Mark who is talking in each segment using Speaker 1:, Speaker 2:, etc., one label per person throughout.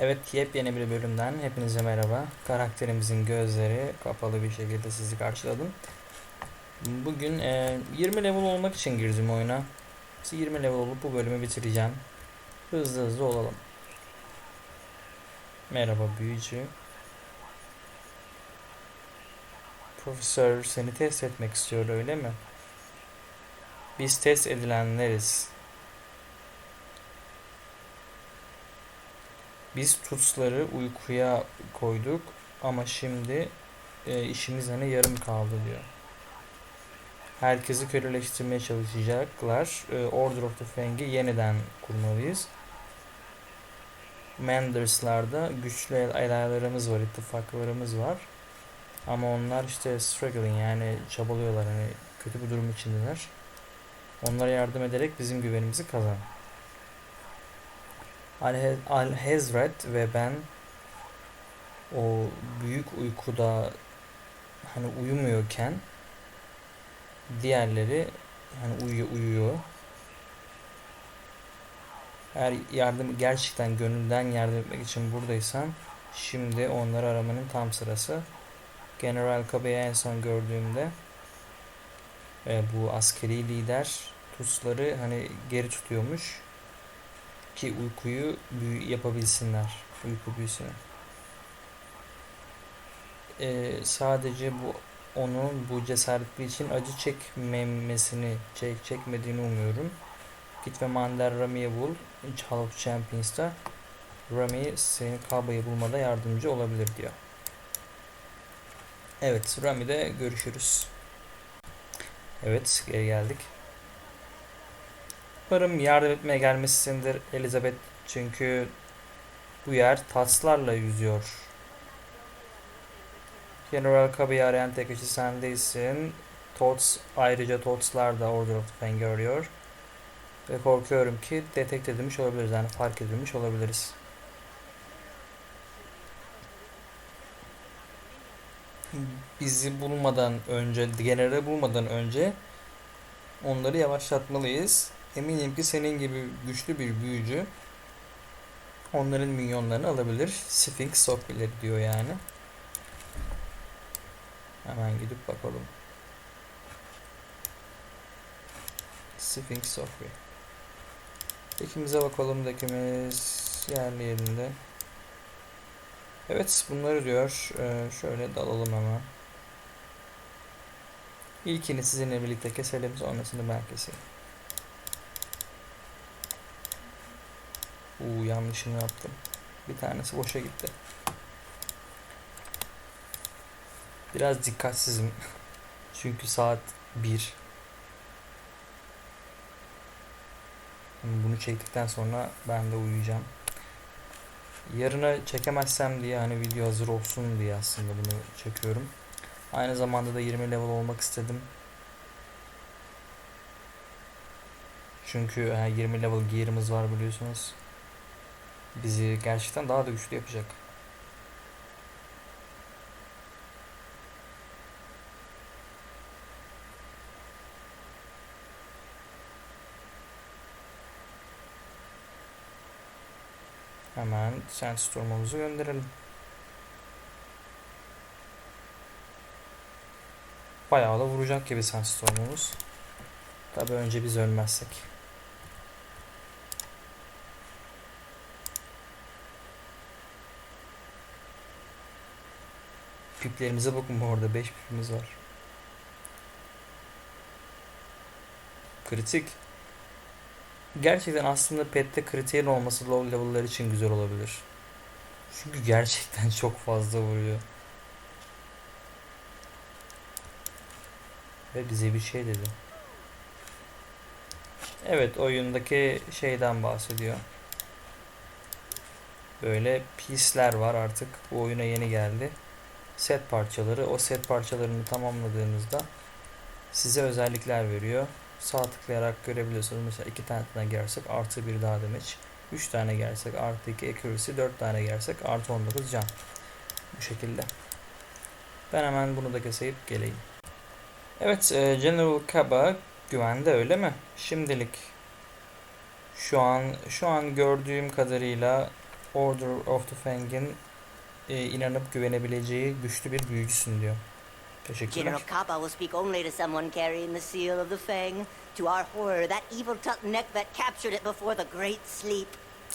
Speaker 1: Evet, yepyeni bir bölümden hepinize merhaba. Karakterimizin gözleri kapalı bir şekilde sizi karşıladım. Bugün e, 20 level olmak için girdim oyuna. 20 level olup bu bölümü bitireceğim. Hızlı hızlı olalım. Merhaba büyücü. Profesör seni test etmek istiyor öyle mi? Biz test edilenleriz. Biz tutsları uykuya koyduk ama şimdi e, işimiz hani yarım kaldı diyor. Herkesi köleleştirmeye çalışacaklar. E, Order of the Fang'i yeniden kurmalıyız. Manders'larda güçlü el- elaylarımız var, ittifaklarımız var. Ama onlar işte struggling yani çabalıyorlar hani kötü bir durum içindeler. Onlara yardım ederek bizim güvenimizi kazan. Al- Alhezret ve ben o büyük uykuda hani uyumuyorken diğerleri hani uyuyor uyuyor. Eğer yardım gerçekten gönülden yardım etmek için buradaysan şimdi onları aramanın tam sırası. General Kabe'yi en son gördüğümde e, bu askeri lider Tusları hani geri tutuyormuş ki uykuyu büyü yapabilsinler. Uyku büyüsünü. Ee, sadece bu onun bu cesaretli için acı çekmemesini çek, çekmediğini umuyorum. Git ve Mander Rami'yi bul. Hall of Champions'ta Rami senin Kaba'yı bulmada yardımcı olabilir diyor. Evet, Rami'de görüşürüz. Evet, geri geldik. Umarım yardım etmeye gelmişsindir Elizabeth çünkü bu yer taslarla yüzüyor. General Kabe'yi arayan tek kişi sen değilsin. Tots ayrıca Tots'lar da Order of the Fang'i arıyor. Ve korkuyorum ki detekte edilmiş olabiliriz yani fark edilmiş olabiliriz. Bizi bulmadan önce, generali bulmadan önce onları yavaşlatmalıyız. Eminim ki senin gibi güçlü bir büyücü onların minyonlarını alabilir. Sphinx Sokbileri diyor yani. Hemen gidip bakalım. Sphinx Sokbi. Dekimize bakalım dekimiz yerli yerinde. Evet bunları diyor. Ee, şöyle dalalım hemen. İlkini sizinle birlikte keselim sonrasını ben keseyim. Uuu yanlışını yaptım. Bir tanesi boşa gitti. Biraz dikkatsizim. Çünkü saat 1. Bunu çektikten sonra ben de uyuyacağım. Yarına çekemezsem diye hani video hazır olsun diye aslında bunu çekiyorum. Aynı zamanda da 20 level olmak istedim. Çünkü yani 20 level gear'ımız var biliyorsunuz bizi gerçekten daha da güçlü yapacak. Hemen Sandstorm'umuzu gönderelim. Bayağı da vuracak gibi Sandstorm'umuz. Tabi önce biz ölmezsek. Piplerimize bakın bu arada 5 pipimiz var. Kritik. Gerçekten aslında pet'te kriterin olması low level'lar için güzel olabilir. Çünkü gerçekten çok fazla vuruyor. Ve bize bir şey dedi. Evet oyundaki şeyden bahsediyor. Böyle piece'ler var artık. Bu oyuna yeni geldi set parçaları. O set parçalarını tamamladığınızda size özellikler veriyor. Sağ tıklayarak görebiliyorsunuz. Mesela iki tane girersek artı bir daha demek. 3 tane girersek artı 2 accuracy, 4 tane girersek artı 19 can. Bu şekilde. Ben hemen bunu da keseyip geleyim. Evet, e, General Kaba güvende öyle mi? Şimdilik şu an şu an gördüğüm kadarıyla Order of the Fang'in e, inanıp güvenebileceği güçlü bir büyücüsün diyor. Teşekkürler.
Speaker 2: General Kappa will speak only to someone carrying the seal of the Fang. To our horror, that evil Tut Nekvet captured it before the Great Sleep.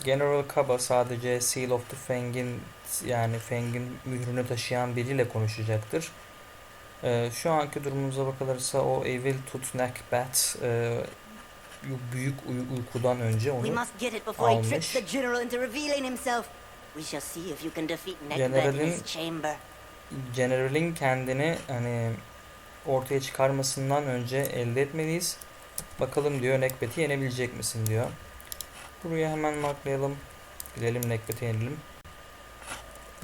Speaker 1: General Kaba sadece Seal of the Fang'in yani Fang'in mührünü taşıyan biriyle konuşacaktır. Ee, şu anki durumumuza bakılırsa o Evil Tooth Neckbat e, büyük uy- uykudan önce onu almış.
Speaker 2: We shall see if you can defeat Nekvet in his chamber.
Speaker 1: General'in kendini hani ortaya çıkarmasından önce elde etmeliyiz. Bakalım diyor Neckbat'i yenebilecek misin diyor. Buraya hemen marklayalım. Gidelim Neckbat'i yenelim.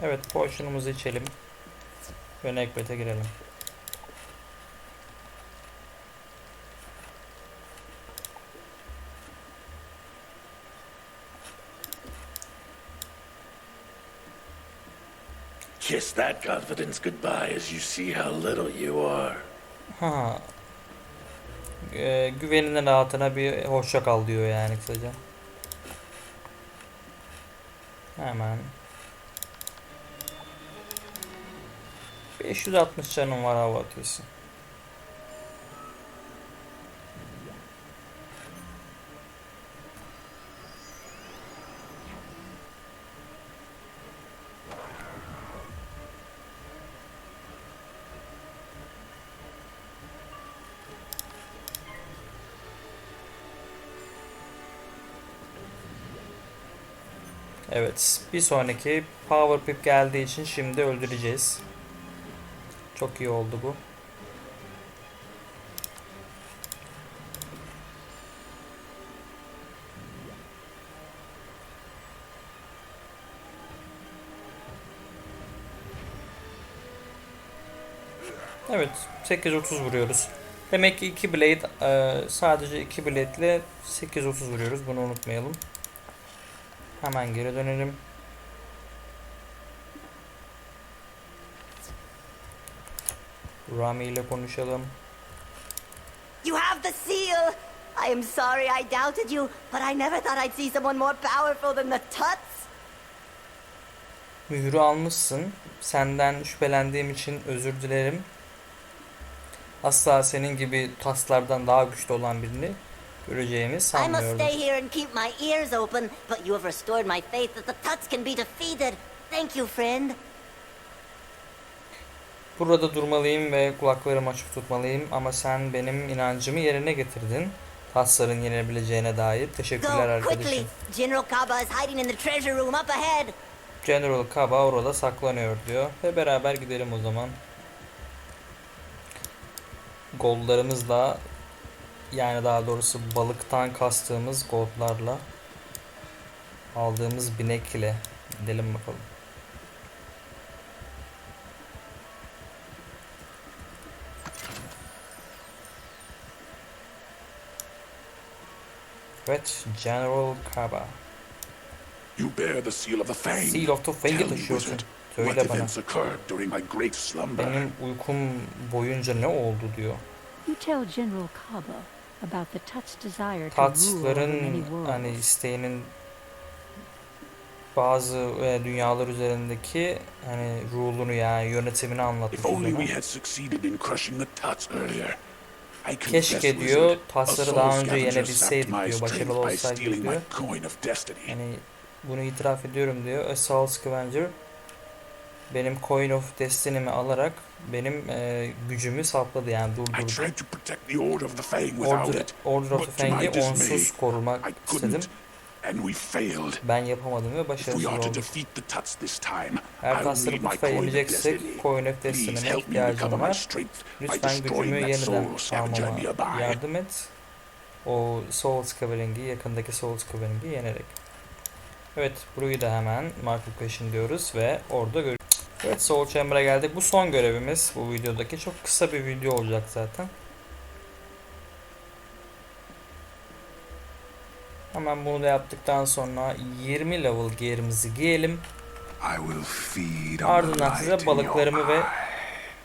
Speaker 1: Evet potion'umuzu içelim. Ve Neckbat'e girelim.
Speaker 3: Kiss that confidence goodbye as you see how little you are.
Speaker 1: Ha. Ee, güveninin rahatına bir hoşça kal diyor yani kısaca. Hemen. 560 canım var hava atıyorsun. Evet, bir sonraki Power Pip geldiği için şimdi öldüreceğiz. Çok iyi oldu bu. Evet, 830 vuruyoruz. Demek ki 2 blade e, sadece 2 blade ile 830 vuruyoruz. Bunu unutmayalım. Hemen geri dönelim. Rami ile konuşalım.
Speaker 2: You have the seal! I am sorry I doubted you, but I never thought I'd see someone more powerful than the Tuts.
Speaker 1: Mührü almışsın. Senden şüphelendiğim için özür dilerim. Asla senin gibi taslardan daha güçlü olan birini göreceğimi
Speaker 2: I must stay here and keep my ears open, but you have restored my faith that the Tuts can be defeated. Thank you, friend.
Speaker 1: Burada durmalıyım ve kulaklarımı açık tutmalıyım ama sen benim inancımı yerine getirdin. Tasların yenebileceğine dair. Teşekkürler
Speaker 2: Go quickly.
Speaker 1: arkadaşım.
Speaker 2: General Kaba is hiding in the treasure room up ahead.
Speaker 1: General Kaba orada saklanıyor diyor. Ve beraber gidelim o zaman. Goldlarımızla yani daha doğrusu balıktan kastığımız goldlarla aldığımız binek ile gidelim bakalım. Evet, General Kaba.
Speaker 3: You bear the seal of the Fang.
Speaker 1: Seal of the Fang'i
Speaker 3: Tell me,
Speaker 1: taşıyorsun. Söyle bana.
Speaker 3: events occurred during my great slumber?
Speaker 1: Benim uykum boyunca ne oldu diyor.
Speaker 4: You tell General Kaba about the Tut's desire to rule over many
Speaker 1: Tatsların
Speaker 4: worlds.
Speaker 1: hani isteğinin bazı e, dünyalar üzerindeki hani rule'unu yani yönetimini anlatmış
Speaker 3: If only we
Speaker 1: ona.
Speaker 3: had succeeded in crushing the Tuts earlier. I confess,
Speaker 1: Keşke diyor tasları daha önce yenebilseydik diyor. Başarılı olsaydık diyor.
Speaker 3: coin of destiny.
Speaker 1: Yani bunu itiraf ediyorum diyor. A Soul Scavenger benim Coin of Destiny'mi alarak benim e, gücümü sapladı yani durdurdu.
Speaker 3: Order
Speaker 1: Order, of the Fang'i onsuz korumak istedim. Ben yapamadım ve başarısız oldum. Eğer tasları mutfağa
Speaker 3: coin of
Speaker 1: Destiny'me ihtiyacım var. Lütfen gücümü yeniden almama yardım et. O Soul Scavening'i, yakındaki Soul Scavening'i yenerek. Evet, burayı da hemen Mark Location diyoruz ve orada görüyoruz. Evet, Soul Chamber'a geldik. Bu son görevimiz bu videodaki. Çok kısa bir video olacak zaten. Hemen bunu da yaptıktan sonra 20 level gear'imizi giyelim. Ardından size balıklarımı ve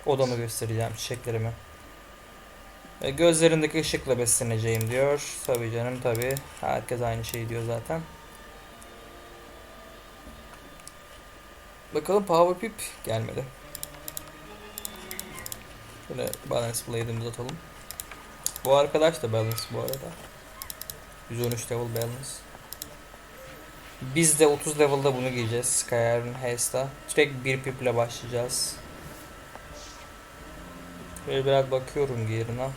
Speaker 1: odamı göstereceğim, çiçeklerimi. E, gözlerindeki ışıkla besleneceğim diyor. Tabii canım tabii. Herkes aynı şeyi diyor zaten. Bakalım Power Pip gelmedi. Şöyle Balance Blade'imizi atalım. Bu arkadaş da Balance bu arada. 113 level Balance. Biz de 30 level'da bunu giyeceğiz. Skyrim Haste'a. Direkt bir pip ile başlayacağız. Böyle biraz bakıyorum gear'ına.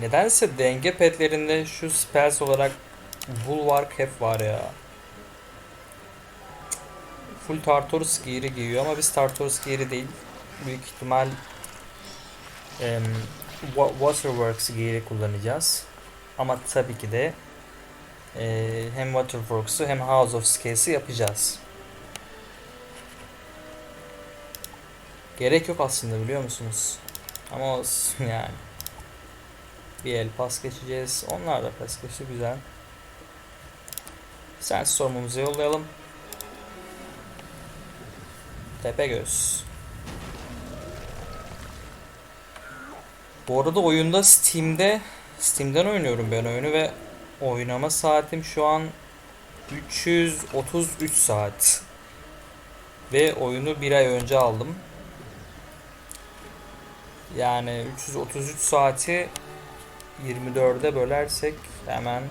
Speaker 1: Nedense denge petlerinde şu spells olarak Bulwark hep var ya. Full Tartarus gear'i giyiyor ama biz Tartarus gear'i değil. Büyük ihtimal Wa- Waterworks gear'i kullanacağız. Ama tabii ki de e, hem Waterworks'u hem House of Scales'i yapacağız. Gerek yok aslında biliyor musunuz? Ama olsun yani. Bir el pas geçeceğiz. Onlar da pas geçti güzel. Sen sormumuzu yollayalım. Tepegöz. Bu arada oyunda Steam'de Steam'den oynuyorum ben oyunu ve oynama saatim şu an 333 saat. Ve oyunu bir ay önce aldım. Yani 333 saati 24'e bölersek hemen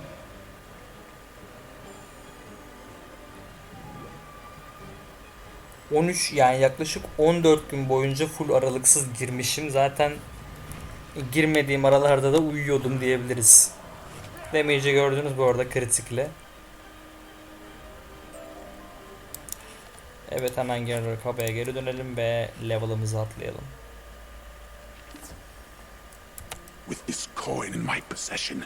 Speaker 1: ...13 yani yaklaşık 14 gün boyunca full aralıksız girmişim. Zaten girmediğim aralarda da uyuyordum diyebiliriz. Damage'i gördünüz bu arada kritikle. Evet hemen geri kabaya geri dönelim ve level'ımızı atlayalım.
Speaker 5: With this coin in my possession,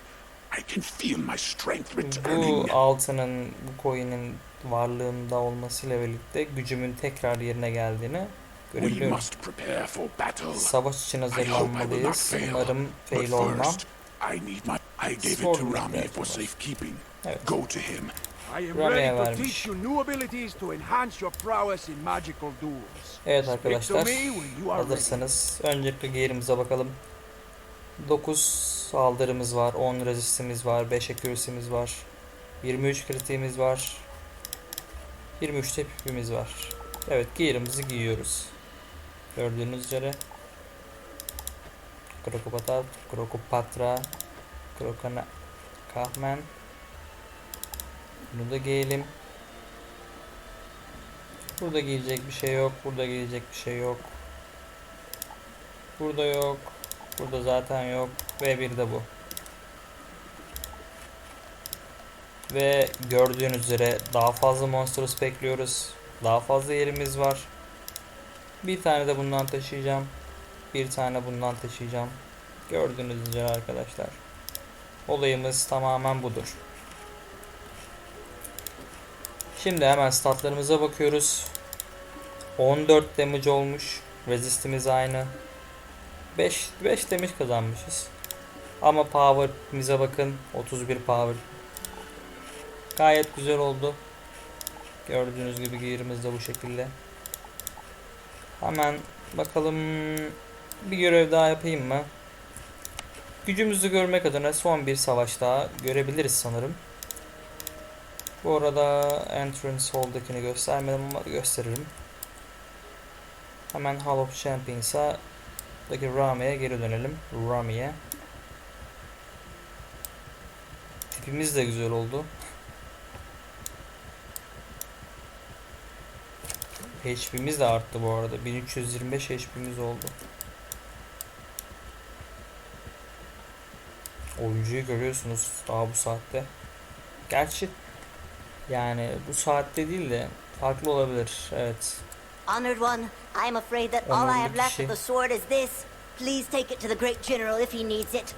Speaker 5: I can feel my strength
Speaker 1: Bu
Speaker 5: returning.
Speaker 1: altının, bu coin'in varlığında olmasıyla birlikte gücümün tekrar yerine geldiğini görebiliyorum. Savaş için hazırlanmalıyız. Umarım
Speaker 5: But
Speaker 1: fail olmam.
Speaker 5: first, I need my. I gave it
Speaker 1: Sorun
Speaker 5: to
Speaker 1: yok
Speaker 5: Rami
Speaker 1: belki
Speaker 5: for
Speaker 1: var.
Speaker 5: safekeeping.
Speaker 1: Evet.
Speaker 5: Go to him.
Speaker 6: I am
Speaker 1: Rami'ye
Speaker 6: ready to
Speaker 1: vermiş.
Speaker 6: teach you new abilities to enhance your prowess in magical duels.
Speaker 1: Evet arkadaşlar hazırsanız öncelikle gear'imize bakalım. 9 saldırımız var, 10 resistimiz var, 5 accuracy'miz var, 23 kritiğimiz var, 23 tepkimiz var. Evet gear'ımızı giyiyoruz. Gördüğünüz üzere Krokopata, Krokopatra, Krokana, Kahmen Bunu da giyelim. Burada giyecek bir şey yok. Burada giyecek bir şey yok. Burada yok. Burada zaten yok. Ve bir de bu. Ve gördüğünüz üzere daha fazla Monstrous bekliyoruz. Daha fazla yerimiz var. Bir tane de bundan taşıyacağım. Bir tane bundan taşıyacağım. Gördüğünüz üzere arkadaşlar. Olayımız tamamen budur. Şimdi hemen statlarımıza bakıyoruz. 14 damage olmuş. Resistimiz aynı. 5 5 damage kazanmışız. Ama power'imize bakın. 31 power. Gayet güzel oldu. Gördüğünüz gibi gear'ımız da bu şekilde. Hemen bakalım bir görev daha yapayım mı? Gücümüzü görmek adına son bir savaş daha görebiliriz sanırım. Bu arada Entrance Hall'dakini göstermedim ama gösteririm. Hemen Hall of Champions'a daki Rami'ye geri dönelim. Rami'ye. Tipimiz de güzel oldu. HP'miz de arttı bu arada. 1325 HP'miz oldu. Oyuncuyu görüyorsunuz daha bu saatte. Gerçi yani bu saatte değil de farklı olabilir. Evet.
Speaker 2: Honored one, I am afraid that all I have left of the sword is this. Please take it to the great general if he needs it.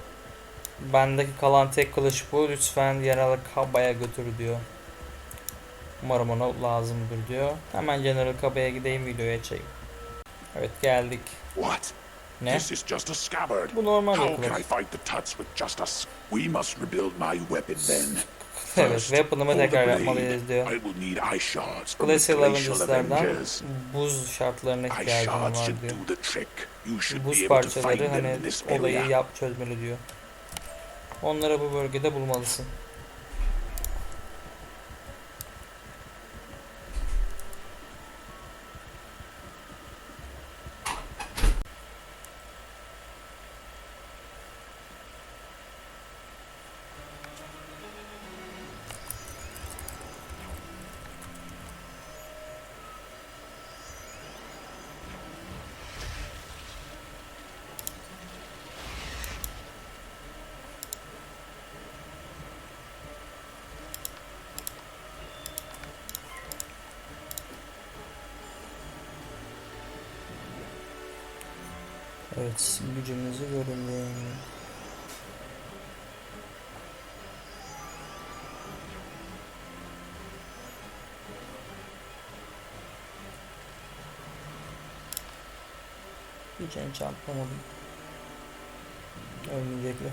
Speaker 1: Bendeki kalan tek kılıç bu. Lütfen General Kaba'ya götür diyor. Umarım ona lazımdır diyor. Hemen General Kaba'ya gideyim videoya çekeyim. Evet geldik.
Speaker 5: What?
Speaker 1: Ne?
Speaker 5: This is just a scabbard.
Speaker 1: Bu normal bir
Speaker 5: How can I fight the Tuts with just us? We must rebuild my weapon then.
Speaker 1: Evet, weapon'ımı tekrar yapmalıyız diyor.
Speaker 5: I will need ice shards from
Speaker 1: Avengers'lardan
Speaker 5: Avengers.
Speaker 1: buz şartlarına ihtiyacım var diyor. Buz parçaları hani olayı yap çözmeli diyor. Onları bu bölgede bulmalısın. Evet gücümüzü görelim. Enchant yapamadım. Ölmeyecekler.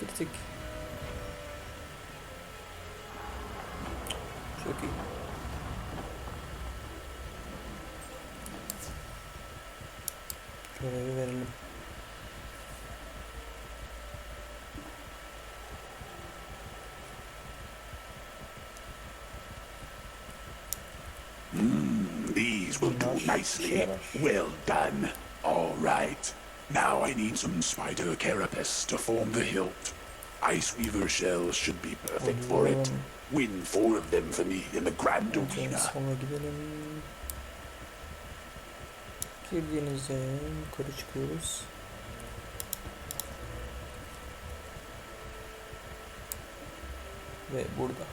Speaker 1: Kritik. Çok iyi. Görevi verelim.
Speaker 5: Mm, these will do nicely. Well done. All right. Now I need some spider carapace to form the hilt. Ice Weaver shells should be perfect for it. Win four of them for me in the Grand Arena.
Speaker 1: Girdiğinizde yukarı çıkıyoruz. Ve burada.